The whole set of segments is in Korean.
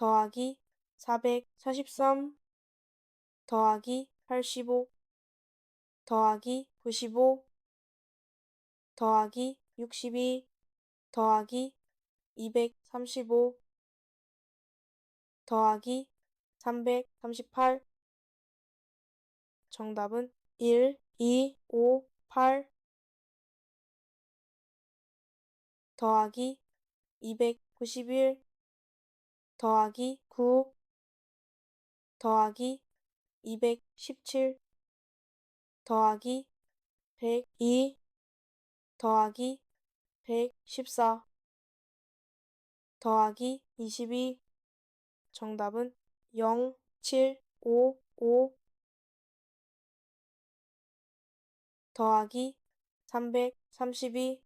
더하기 443 더하기 85 더하기 95 더하기 62 더하기 235 더하기 338 정답은 1, 2, 5, 8 더하기 291 더하기 9 더하기 217 더하기 102 더하기 114 더하기 22 정답은 0, 7, 5, 5 더하기 332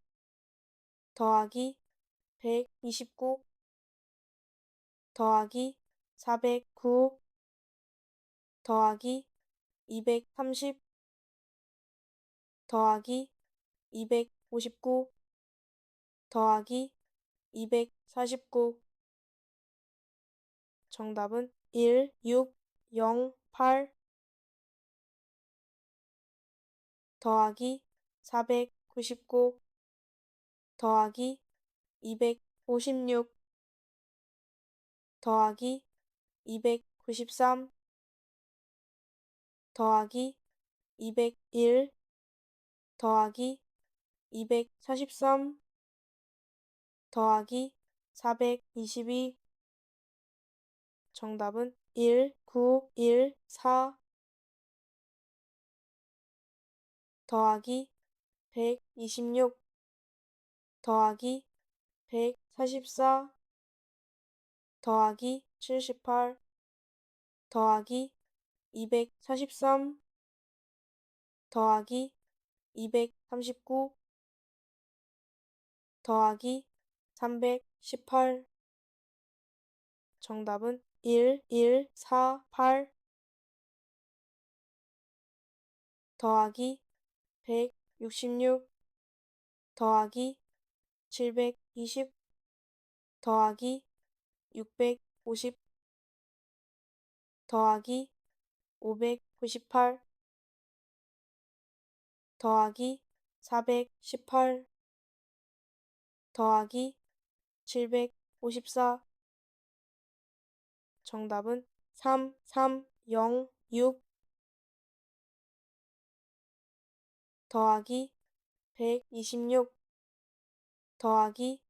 더하기 129 더하기 409 더하기 230 더하기 259 더하기 249 정답은 1, 6, 0, 8 더하기 499 더하기 256 더하기 293 더하기 201 더하기 243 더하기 422 정답은 1, 9, 1, 4 더하기 126 더하기 144 더하기 78 더하기 243 더하기 239 더하기 318 정답은 1, 1, 4, 8 더하기 166 더하기 720 더하기 650 더하기 598 더하기 418 더하기 754 정답은 3, 3, 0, 6 더하기 126 더하기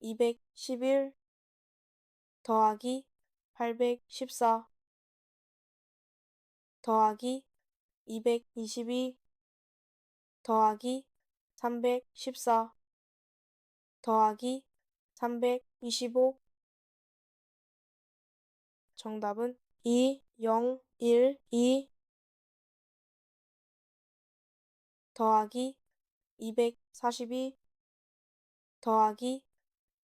211 더하기 814 더하기 222 더하기 314 더하기 325 정답은 2, 0, 1, 2 더하기 242 더하기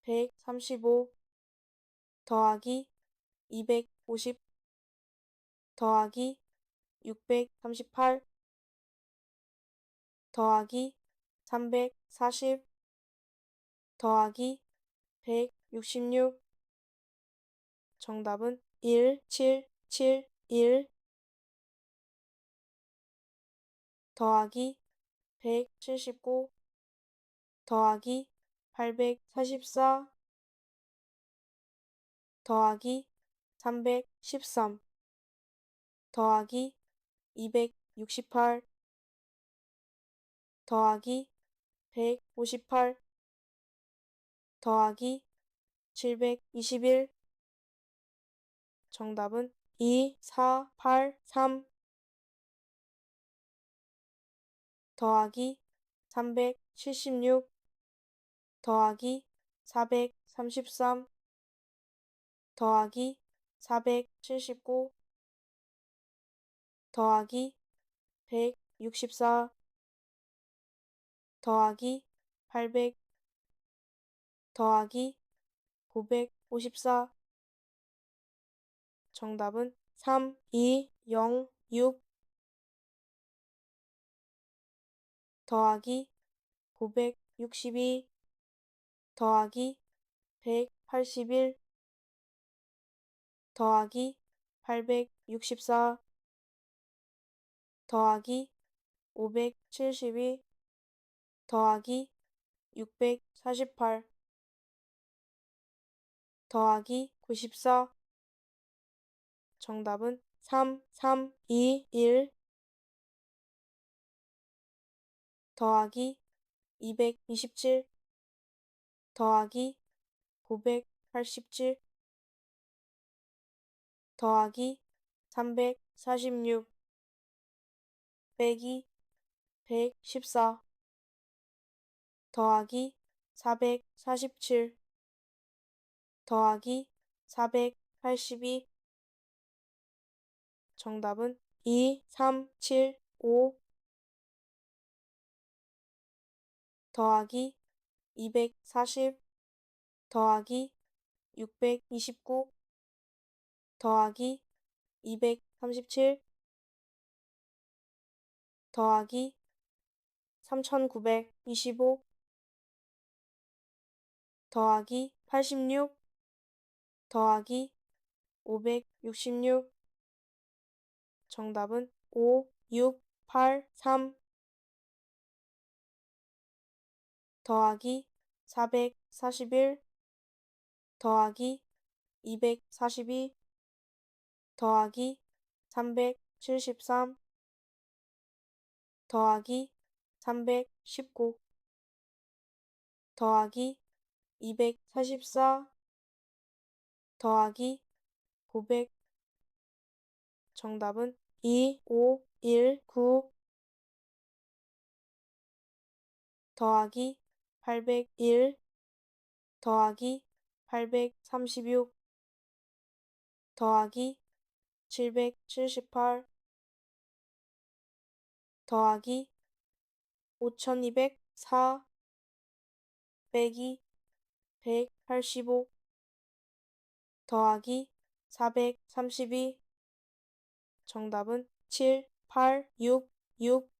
135 더하기 250 더하기 638 더하기 340 더하기 166 정답은 1, 7, 7, 1 더하기 179 더하기 844 더하기 313 더하기 268 더하기 158 더하기 721 정답은 2, 4, 8, 3 더하기 376 더하기 433 더하기 479 더하기 164 더하기 800 더하기 954 정답은 3, 2, 0, 6 더하기 962 더하기 181 더하기 864 더하기 572 더하기 648 더하기 94 정답은 3, 3, 2, 1 더하기 227 더하기 987 더하기 346 빼기 114 더하기 447 더하기 482 정답은 2, 3, 7, 5 더하기 240 더하기 629 더하기 237 더하기 3925 더하기 86 더하기 566 정답은 5, 6, 8, 3 더하기 441 더하기 242 더하기 373 더하기 319 더하기 244 더하기 900 정답은 2, 5, 1, 9 더하기 801 더하기 836 더하기 778 더하기 5204 빼기 185 더하기 432 정답은 7, 8, 6, 6